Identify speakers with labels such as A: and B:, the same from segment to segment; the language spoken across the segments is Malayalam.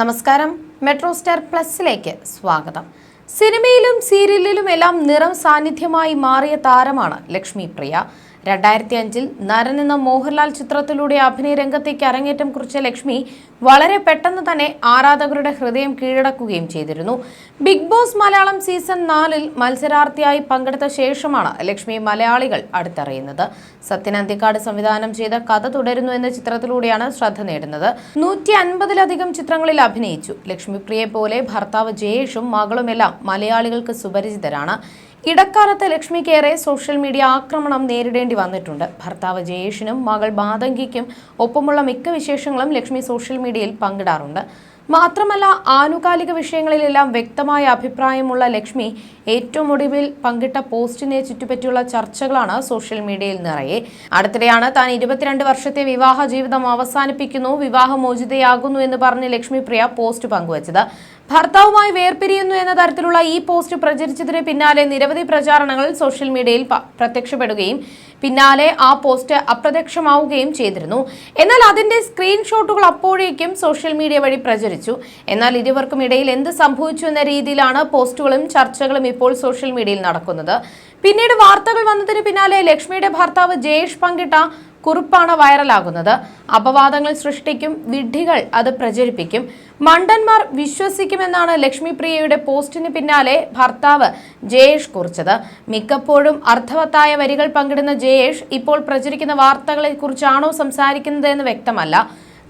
A: നമസ്കാരം. മെട്രോ സ്റ്റാർ പ്ലസിലേക്ക് സ്വാഗതം. സിനിമയിലും സീരിയലിലും എല്ലാം നിറം സാന്നിധ്യമായി മാറിയ താരമാണ് ലക്ഷ്മി പ്രിയ. രണ്ടായിരത്തി അഞ്ചിൽ നരൻ എന്ന മോഹൻലാൽ ചിത്രത്തിലൂടെ അഭിനയ രംഗത്തേക്ക് അരങ്ങേറ്റം കുറിച്ച ലക്ഷ്മി വളരെ പെട്ടെന്ന് തന്നെ ആരാധകരുടെ ഹൃദയം കീഴടക്കുകയും ചെയ്തിരുന്നു. ബിഗ് ബോസ് മലയാളം സീസൺ നാലിൽ മത്സരാർത്ഥിയായി പങ്കെടുത്ത ശേഷമാണ് ലക്ഷ്മി മലയാളികൾ അടുത്തറിയുന്നത്. സത്യൻ അന്തിക്കാട് സംവിധാനം ചെയ്ത കഥ തുടരുന്നു എന്ന ചിത്രത്തിലൂടെയാണ് ശ്രദ്ധ നേടുന്നത്. നൂറ്റി അൻപതിലധികം ചിത്രങ്ങളിൽ അഭിനയിച്ചു. ലക്ഷ്മിപ്രിയെ പോലെ ഭർത്താവ് ജയേഷും മകളുമെല്ലാം മലയാളികൾക്ക് സുപരിചിതരാണ്. ഇടക്കാലത്ത് ലക്ഷ്മിക്കേറെ സോഷ്യൽ മീഡിയ ആക്രമണം നേരിടേണ്ടി വന്നിട്ടുണ്ട്. ഭർത്താവ് ജയേഷിനും മകൾ ബാദങ്കിക്കും ഒപ്പമുള്ള മിക്ക വിശേഷങ്ങളും ലക്ഷ്മി സോഷ്യൽ മീഡിയയിൽ പങ്കിടാറുണ്ട്. മാത്രമല്ല ആനുകാലിക വിഷയങ്ങളിലെല്ലാം വ്യക്തമായ അഭിപ്രായമുള്ള ലക്ഷ്മി ഏറ്റവും ഒടുവിൽ പങ്കിട്ട പോസ്റ്റിനെ ചുറ്റിപ്പറ്റിയുള്ള ചർച്ചകളാണ് സോഷ്യൽ മീഡിയയിൽ നിറയെ. അടുത്തിടെയാണ് താൻ ഇരുപത്തിരണ്ട് വർഷത്തെ വിവാഹ ജീവിതം അവസാനിപ്പിക്കുന്നു വിവാഹമോചിതയാകുന്നു എന്ന് പറഞ്ഞ് ലക്ഷ്മി പ്രിയ പോസ്റ്റ് പങ്കുവച്ചത്. ഭർത്താവുമായി വേർപിരിയുന്നു എന്ന തരത്തിലുള്ള ഈ പോസ്റ്റ് പ്രചരിച്ചതിന് പിന്നാലെ നിരവധി പ്രചാരണങ്ങൾ സോഷ്യൽ മീഡിയയിൽ പ്രത്യക്ഷപ്പെടുകയും പിന്നാലെ ആ പോസ്റ്റ് അപ്രത്യക്ഷമാവുകയും ചെയ്തിരുന്നു. എന്നാൽ അതിന്റെ സ്ക്രീൻഷോട്ടുകൾ അപ്പോഴേക്കും സോഷ്യൽ മീഡിയ വഴി പ്രചരിച്ചു. എന്നാൽ ഇരുവർക്കും ഇടയിൽ എന്ത് സംഭവിച്ചു എന്ന രീതിയിലാണ് പോസ്റ്റുകളും ചർച്ചകളും ഇപ്പോൾ സോഷ്യൽ മീഡിയയിൽ നടക്കുന്നത്. പിന്നീട് വാർത്തകൾ വന്നതിന് പിന്നാലെ ലക്ഷ്മിയുടെ ഭർത്താവ് ജയേഷ് പങ്കിട്ട കുറിപ്പാണ് വൈറലാകുന്നത്. അപവാദങ്ങൾ സൃഷ്ടിക്കും വിഡ്ഢികൾ അത് പ്രചരിപ്പിക്കും. മണ്ടന്മാർ വിശ്വസിക്കുമെന്നാണ് ലക്ഷ്മി പ്രിയയുടെ പോസ്റ്റിന് പിന്നാലെ ഭർത്താവ് ജയേഷ് കുറിച്ചത്. മിക്കപ്പോഴും അർത്ഥവത്തായ വരികൾ പങ്കിടുന്ന ജയേഷ് ഇപ്പോൾ പ്രചരിക്കുന്ന വാർത്തകളെ കുറിച്ചാണോ സംസാരിക്കുന്നത് എന്ന് വ്യക്തമല്ല.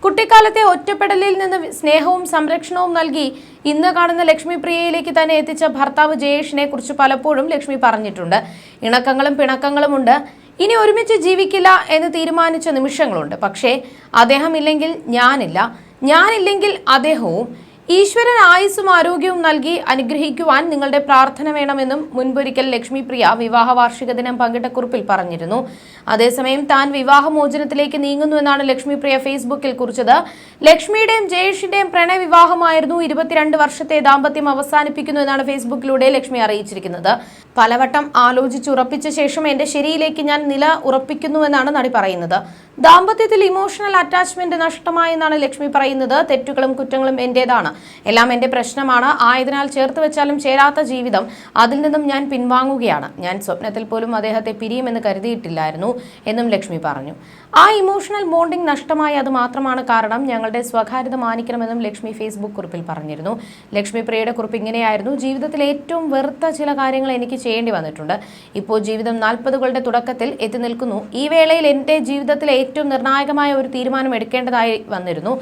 A: കുട്ടിക്കാലത്തെ ഒറ്റപ്പെടലിൽ നിന്ന് സ്നേഹവും സംരക്ഷണവും നൽകി ഇന്ന് കാണുന്ന ലക്ഷ്മി പ്രിയയിലേക്ക് തന്നെ എത്തിച്ച ഭർത്താവ് ജയേഷിനെ കുറിച്ച് പലപ്പോഴും ലക്ഷ്മി പറഞ്ഞിട്ടുണ്ട്. ഇണക്കങ്ങളും പിണക്കങ്ങളും ഉണ്ട് ഇനി ഒരുമിച്ച് ജീവിക്കില്ല എന്ന് തീരുമാനിച്ച നിമിഷങ്ങളുണ്ട്. പക്ഷേ അദ്ദേഹം ഇല്ലെങ്കിൽ ഞാനില്ല. ഞാനില്ലെങ്കിൽ അദ്ദേഹവും ഈശ്വരൻ ആയുസ്സും ആരോഗ്യവും നൽകി അനുഗ്രഹിക്കുവാൻ നിങ്ങളുടെ പ്രാർത്ഥന വേണമെന്നും മുൻപൊരിക്കൽ ലക്ഷ്മിപ്രിയ വിവാഹ വാർഷിക ദിനം പങ്കിട്ട കുറിപ്പിൽ പറഞ്ഞിരുന്നു. അതേസമയം താൻ വിവാഹമോചനത്തിലേക്ക് നീങ്ങുന്നുവെന്നാണ് ലക്ഷ്മി പ്രിയ ഫേസ്ബുക്കിൽ കുറിച്ചത്. ലക്ഷ്മിയുടെയും ജയേഷിന്റെയും പ്രണയവിവാഹമായിരുന്നു ഇരുപത്തിരണ്ട് വർഷത്തെ ദാമ്പത്യം അവസാനിപ്പിക്കുന്നു എന്നാണ് ഫേസ്ബുക്കിലൂടെ ലക്ഷ്മി അറിയിച്ചിരിക്കുന്നത്. പലവട്ടം ആലോചിച്ചുറപ്പിച്ച ശേഷം എന്റെ ശരിയിലേക്ക് ഞാൻ നില ഉറപ്പിക്കുന്നുവെന്നാണ് നടി പറയുന്നത്. ദാമ്പത്യത്തിൽ ഇമോഷണൽ അറ്റാച്ച്മെന്റ് നഷ്ടമായെന്നാണ് ലക്ഷ്മി പറയുന്നത്. തെറ്റുകളും കുറ്റങ്ങളും എന്റേതാണ്. എല്ലാം എന്റെ പ്രശ്നമാണ്. ആയതിനാൽ ചേർത്ത് വെച്ചാലും ചേരാത്ത ജീവിതം അതിൽ നിന്നും ഞാൻ പിൻവാങ്ങുകയാണ്. ഞാൻ സ്വപ്നത്തിൽ പോലും അദ്ദേഹത്തെ പിരിയുമെന്ന് കരുതിയിട്ടില്ലായിരുന്നു എന്നും ലക്ഷ്മി പറഞ്ഞു. ആ ഇമോഷണൽ ബോണ്ടിംഗ് നഷ്ടമായി അത് മാത്രമാണ് കാരണം ഞങ്ങളുടെ സ്വകാര്യത മാനിക്കണമെന്നും ലക്ഷ്മി ഫേസ്ബുക്ക് കുറിപ്പിൽ പറഞ്ഞിരുന്നു. ലക്ഷ്മി പ്രിയയുടെ കുറിപ്പ് ഇങ്ങനെയായിരുന്നു. ജീവിതത്തിൽ ഏറ്റവും വെറുത്ത ചില കാര്യങ്ങൾ എനിക്ക് ചെയ്യേണ്ടി വന്നിട്ടുണ്ട്. ഇപ്പോൾ ജീവിതം നാൽപ്പതുകളുടെ തുടക്കത്തിൽ എത്തി നിൽക്കുന്നു. ഈ വേളയിൽ എന്റെ ജീവിതത്തിലെ ഏറ്റവും നിർണായകമായ ഒരു തീരുമാനം എടുക്കേണ്ടതായി വന്നിരുന്നു.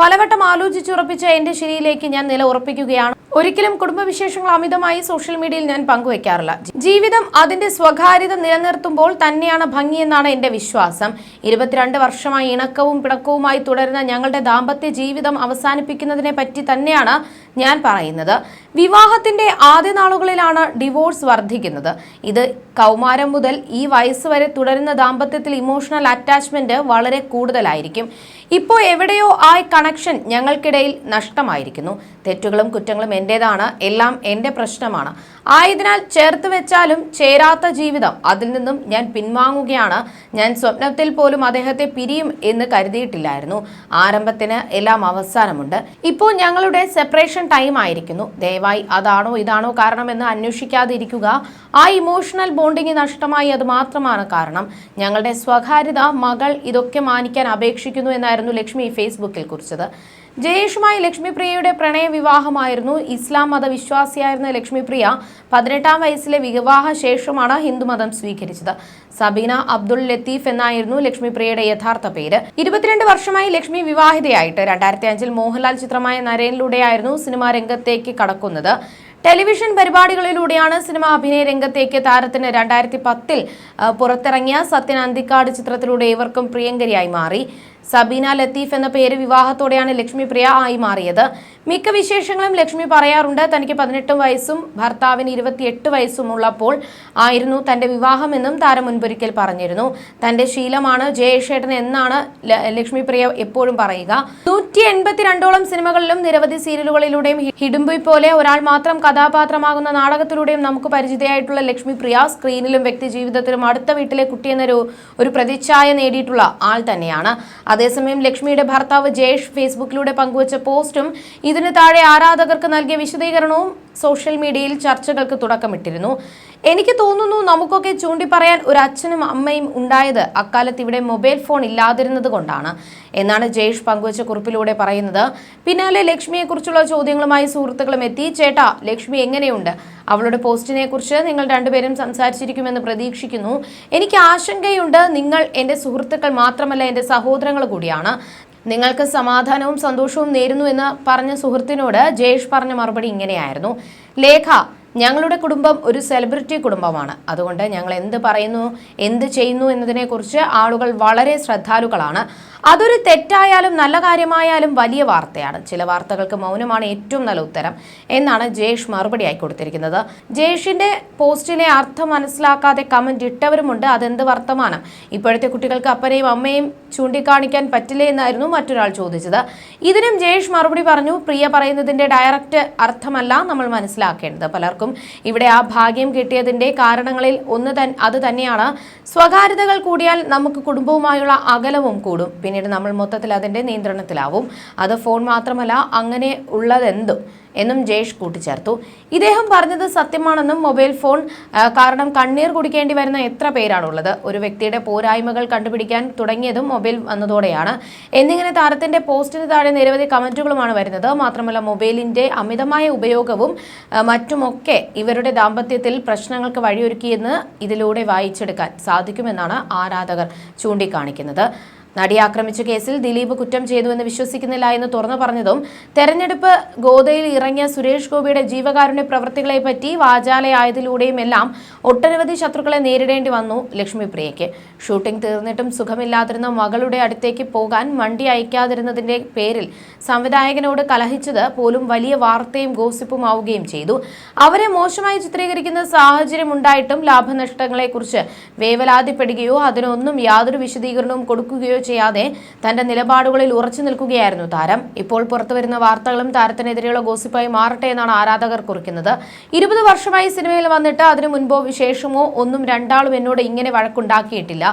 A: പലവട്ടം ആലോചിച്ചുറപ്പിച്ച എന്റെ ശരിയിലേക്ക് ഞാൻ നില ഉറപ്പിക്കുകയാണ്. ഒരിക്കലും കുടുംബവിശേഷങ്ങൾ അമിതമായി സോഷ്യൽ മീഡിയയിൽ ഞാൻ പങ്കുവെക്കാറില്ല. ജീവിതം അതിന്റെ സ്വകാര്യത നിലനിർത്തുമ്പോൾ തന്നെയാണ് ഭംഗിയെന്നാണ് എന്റെ വിശ്വാസം. ഇരുപത്തിരണ്ട് വർഷമായി ഇണക്കവും പിണക്കവുമായി തുടരുന്ന ഞങ്ങളുടെ ദാമ്പത്യ ജീവിതം അവസാനിപ്പിക്കുന്നതിനെ പറ്റി തന്നെയാണ് ഞാൻ പറയുന്നത്. വിവാഹത്തിന്റെ ആദ്യ നാളുകളിലാണ് ഡിവോഴ്സ് വർദ്ധിക്കുന്നത്. ഇത് കൗമാരം മുതൽ ഈ വയസ്സ് വരെ തുടരുന്ന ദാമ്പത്യത്തിൽ ഇമോഷണൽ അറ്റാച്ച്മെന്റ് വളരെ കൂടുതലായിരിക്കും. ഇപ്പോൾ എവിടെയോ ആ കണക്ഷൻ ഞങ്ങൾക്കിടയിൽ നഷ്ടമായിരിക്കുന്നു. തെറ്റുകളും കുറ്റങ്ങളും എന്റേതാണ് എല്ലാം എന്റെ പ്രശ്നമാണ്. ആയതിനാൽ ചേർത്ത് വെച്ചാലും ചേരാത്ത ജീവിതം അതിൽ നിന്നും ഞാൻ പിൻവാങ്ങുകയാണ്. ഞാൻ സ്വപ്നത്തിൽ പോലും അദ്ദേഹത്തെ പിരിയും എന്ന് കരുതിയിട്ടില്ലായിരുന്നു. ആരംഭത്തിന് എല്ലാം അവസാനമുണ്ട്. ഇപ്പോൾ ഞങ്ങളുടെ സെപ്പറേഷൻ ടൈം ആയിരിക്കുന്നു. ദയവായി അതാണോ ഇതാണോ കാരണമെന്ന് അന്വേഷിക്കാതിരിക്കുക. ആ ഇമോഷണൽ ബോണ്ടിങ് നഷ്ടമായി അത് മാത്രമാണ് കാരണം. ഞങ്ങളുടെ സ്വകാര്യത മകൾ ഇതൊക്കെ മാനിക്കാൻ അപേക്ഷിക്കുന്നു എന്നായിരുന്നു ലക്ഷ്മി ഫേസ്ബുക്കിൽ കുറിച്ചത്. ജയേഷുമായി ലക്ഷ്മിപ്രിയയുടെ പ്രണയ വിവാഹമായിരുന്നു ഇസ്ലാം മത വിശ്വാസിയായിരുന്ന ലക്ഷ്മിപ്രിയ പതിനെട്ടാം വയസ്സിലെ വിവാഹ ശേഷമാണ് ഹിന്ദുമതം സ്വീകരിച്ചത്. സബീന അബ്ദുൾ ലത്തീഫ് എന്നായിരുന്നു ലക്ഷ്മിപ്രിയയുടെ യഥാർത്ഥ പേര്. ഇരുപത്തിരണ്ട് വർഷമായി ലക്ഷ്മി വിവാഹിതയായിട്ട് രണ്ടായിരത്തി അഞ്ചിൽ മോഹൻലാൽ ചിത്രമായ നരേനിലൂടെയായിരുന്നു സിനിമാ രംഗത്തേക്ക് കടക്കുന്നത്. ടെലിവിഷൻ പരിപാടികളിലൂടെയാണ് സിനിമ അഭിനയ രംഗത്തേക്ക് താരത്തിന് രണ്ടായിരത്തി പത്തിൽ പുറത്തിറങ്ങിയ സത്യൻ അന്തിക്കാട് ചിത്രത്തിലൂടെ ഇവർക്കും പ്രിയങ്കരിയായി മാറി. സബീന ലത്തീഫ് എന്ന പേര് വിവാഹത്തോടെയാണ് ലക്ഷ്മി പ്രിയ ആയി മാറിയത്. മിക്ക വിശേഷങ്ങളും ലക്ഷ്മി പറയാറുണ്ട്. തനിക്ക് പതിനെട്ട് വയസ്സും ഭർത്താവിന് ഇരുപത്തിയെട്ട് വയസ്സും ഉള്ളപ്പോൾ ആയിരുന്നു തന്റെ വിവാഹമെന്നും താരം മുൻപൊരിക്കൽ പറഞ്ഞിരുന്നു. തന്റെ ശീലമാണ് ജയേഷേട്ടൻ എന്നാണ് ലക്ഷ്മിപ്രിയ ലക്ഷ്മി പ്രിയ എപ്പോഴും പറയുക. നൂറ്റി എൺപത്തിരണ്ടോളം സിനിമകളിലും നിരവധി സീരിയലുകളിലൂടെയും ഹിഡുംബി പോലെ ഒരാൾ മാത്രം കഥാപാത്രമാകുന്ന നാടകത്തിലൂടെയും നമുക്ക് പരിചിതയായിട്ടുള്ള ലക്ഷ്മി പ്രിയ സ്ക്രീനിലും വ്യക്തി ജീവിതത്തിലും അടുത്ത വീട്ടിലെ എന്നൊരു ഒരു പ്രതിച്ഛായ നേടിയിട്ടുള്ള ആൾ തന്നെയാണ്. അതേസമയം ലക്ഷ്മിയുടെ ഭർത്താവ് ജയേഷ് ഫേസ്ബുക്കിലൂടെ പങ്കുവച്ച പോസ്റ്റും ഇതിന് താഴെ ആരാധകർക്ക് നൽകിയ വിശദീകരണവും സോഷ്യൽ മീഡിയയിൽ ചർച്ചകൾക്ക് തുടക്കമിട്ടിരുന്നു. എനിക്ക് തോന്നുന്നു നമുക്കൊക്കെ ചൂണ്ടിപ്പറയാൻ ഒരു അച്ഛനും അമ്മയും ഉണ്ടായത് അക്കാലത്ത് ഇവിടെ മൊബൈൽ ഫോൺ ഇല്ലാതിരുന്നത് കൊണ്ടാണ്. എന്നാണ് ജയേഷ് പങ്കുവച്ച കുറിപ്പിലൂടെ പറയുന്നത്. പിന്നാലെ ലക്ഷ്മിയെക്കുറിച്ചുള്ള ചോദ്യങ്ങളുമായി സുഹൃത്തുക്കളും എത്തി. ചേട്ടാ ലക്ഷ്മി എങ്ങനെയുണ്ട്? അവളുടെ പോസ്റ്റിനെ കുറിച്ച് നിങ്ങൾ രണ്ടുപേരും സംസാരിച്ചിരിക്കുമെന്ന് പ്രതീക്ഷിക്കുന്നു. എനിക്ക് ആശങ്കയുണ്ട്. നിങ്ങൾ എന്റെ സുഹൃത്തുക്കൾ മാത്രമല്ല എന്റെ സഹോദരങ്ങൾ കൂടിയാണ്. നിങ്ങൾക്ക് സമാധാനവും സന്തോഷവും നേരുന്നു എന്ന് പറഞ്ഞ സുഹൃത്തിനോട് ജയേഷ് പറഞ്ഞ മറുപടി ഇങ്ങനെയായിരുന്നു. ലേഖ ഞങ്ങളുടെ കുടുംബം ഒരു സെലിബ്രിറ്റി കുടുംബമാണ്. അതുകൊണ്ട് ഞങ്ങൾ എന്ത് പറയുന്നു എന്ത് ചെയ്യുന്നു എന്നതിനെക്കുറിച്ച് ആളുകൾ വളരെ ശ്രദ്ധാലുക്കളാണ്. അതൊരു തെറ്റായാലും നല്ല കാര്യമായാലും വലിയ വാർത്തയാണ്. ചില വാർത്തകൾക്ക് മൗനമാണ് ഏറ്റവും നല്ല ഉത്തരം എന്നാണ് ജയേഷ് മറുപടിയായി കൊടുത്തിരിക്കുന്നത്. ജയേഷിന്റെ പോസ്റ്റിലെ അർത്ഥം മനസ്സിലാക്കാതെ കമന്റ് ഇട്ടവരുമുണ്ട്. അതെന്ത് വർത്തമാനം ഇപ്പോഴത്തെ കുട്ടികൾക്ക് അപ്പനെയും അമ്മയും ചൂണ്ടിക്കാണിക്കാൻ പറ്റില്ലേ എന്നായിരുന്നു മറ്റൊരാൾ ചോദിച്ചത്. ഇതിനും ജയേഷ് മറുപടി പറഞ്ഞു പ്രിയ പറയുന്നതിന്റെ ഡയറക്റ്റ് അർത്ഥമല്ല നമ്മൾ മനസ്സിലാക്കേണ്ടത്. പലർക്കും ഇവിടെ ആ ഭാഗ്യം കിട്ടിയതിന്റെ കാരണങ്ങളിൽ ഒന്ന് അത് തന്നെയാണ്. സ്വകാര്യതകൾ കൂടിയാൽ നമുക്ക് കുടുംബവുമായുള്ള അകലവും കൂടും. പിന്നീട് നമ്മൾ മൊത്തത്തിൽ അതിന്റെ നിയന്ത്രണത്തിലാവും. അത് ഫോൺ മാത്രമല്ല അങ്ങനെ ഉള്ളതെന്തും എന്നും ജയേഷ് കൂട്ടിച്ചേർത്തു. ഇദ്ദേഹം പറഞ്ഞത് സത്യമാണെന്നും മൊബൈൽ ഫോൺ കാരണം കണ്ണീർ കുടിക്കേണ്ടി വരുന്ന എത്ര പേരാണുള്ളത്. ഒരു വ്യക്തിയുടെ പോരായ്മകൾ കണ്ടുപിടിക്കാൻ തുടങ്ങിയതും മൊബൈൽ വന്നതോടെയാണ്. എന്നിങ്ങനെ താരത്തിന്റെ പോസ്റ്റിന് താഴെ നിരവധി കമന്റുകളുമാണ് വരുന്നത്. മാത്രമല്ല മൊബൈലിന്റെ അമിതമായ ഉപയോഗവും മറ്റുമൊക്കെ ഇവരുടെ ദാമ്പത്യത്തിൽ പ്രശ്നങ്ങൾക്ക് വഴിയൊരുക്കിയെന്ന് ഇതിലൂടെ വായിച്ചെടുക്കാൻ സാധിക്കുമെന്നാണ് ആരാധകർ ചൂണ്ടിക്കാണിക്കുന്നത്. നടിയെ ആക്രമിച്ച കേസിൽ ദിലീപ് കുറ്റം ചെയ്തുവെന്ന് വിശ്വസിക്കുന്നില്ല എന്ന് തുറന്നു പറഞ്ഞതും തെരഞ്ഞെടുപ്പ് ഗോതയിൽ ഇറങ്ങിയ സുരേഷ് ഗോപിയുടെ ജീവകാരുണ്യ പ്രവൃത്തികളെ പറ്റി വാചാലയായതിലൂടെയും എല്ലാം ഒട്ടനവധി ശത്രുക്കളെ നേരിടേണ്ടി വന്നു ലക്ഷ്മിപ്രിയയ്ക്ക് ഷൂട്ടിംഗ് തീർന്നിട്ടും സുഖമില്ലാതിരുന്ന മകളുടെ അടുത്തേക്ക് പോകാൻ വണ്ടി അയക്കാതിരുന്നതിന്റെ പേരിൽ സംവിധായകനോട് കലഹിച്ചത് പോലും വലിയ വാർത്തയും ഗോസിപ്പും ആവുകയും ചെയ്തു. അവരെ മോശമായി ചിത്രീകരിക്കുന്ന സാഹചര്യം ഉണ്ടായിട്ടും ലാഭനഷ്ടങ്ങളെക്കുറിച്ച് വേവലാതിപ്പെടുകയോ അതിനൊന്നും യാതൊരു വിശദീകരണവും കൊടുക്കുകയോ ചെയ്യാതെ തന്റെ നിലപാടുകളിൽ ഉറച്ചു നിൽക്കുകയായിരുന്നു താരം. ഇപ്പോൾ പുറത്തുവരുന്ന വാർത്തകളും താരത്തിനെതിരെയുള്ള ഗോസിപ്പായി മാറട്ടെ എന്നാണ് ആരാധകർ കുറിക്കുന്നത്. ഇരുപത് വർഷമായി സിനിമയിൽ വന്നിട്ട് അതിനു മുൻപോ വിശേഷമോ ഒന്നും രണ്ടാളും എന്നോട് ഇങ്ങനെ വഴക്കുണ്ടാക്കിയിട്ടില്ല.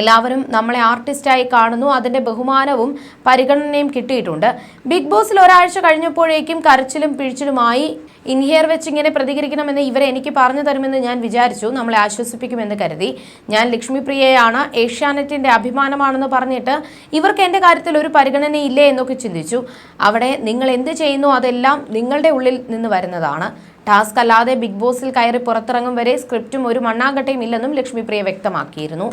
A: എല്ലാവരും നമ്മളെ ആർട്ടിസ്റ്റായി കാണുന്നു. അതിന്റെ ബഹുമാനവും പരിഗണനയും കിട്ടിയിട്ടുണ്ട്. ബിഗ് ബോസിൽ ഒരാഴ്ച കഴിഞ്ഞപ്പോഴേക്കും കരച്ചിലും പിഴിച്ചിലുമായി ഇൻഹിയർ വെച്ച് ഇങ്ങനെ പ്രതികരിക്കണമെന്ന് ഇവരെ എനിക്ക് പറഞ്ഞു തരുമെന്ന് ഞാൻ വിചാരിച്ചു. നമ്മളെ ആശ്വസിപ്പിക്കുമെന്ന് കരുതി. ഞാൻ ലക്ഷ്മിപ്രിയയാണ്. ഏഷ്യാനെറ്റിന്റെ അഭിമാനമാണെന്ന് പറഞ്ഞിട്ട് ഇവർക്ക് എന്റെ കാര്യത്തിൽ ഒരു പരിഗണനയില്ലേ എന്നൊക്കെ ചിന്തിച്ചു. അവിടെ നിങ്ങൾ എന്ത് ചെയ്യുന്നു അതെല്ലാം നിങ്ങളുടെ ഉള്ളിൽ നിന്ന് വരുന്നതാണ്. ടാസ്ക് അല്ലാതെ ബിഗ് ബോസിൽ കയറി പുറത്തിറങ്ങും വരെ സ്ക്രിപ്റ്റും ഒരു മണ്ണാങ്കട്ടയും ഇല്ലെന്നും ലക്ഷ്മിപ്രിയ വ്യക്തമാക്കിയിരുന്നു.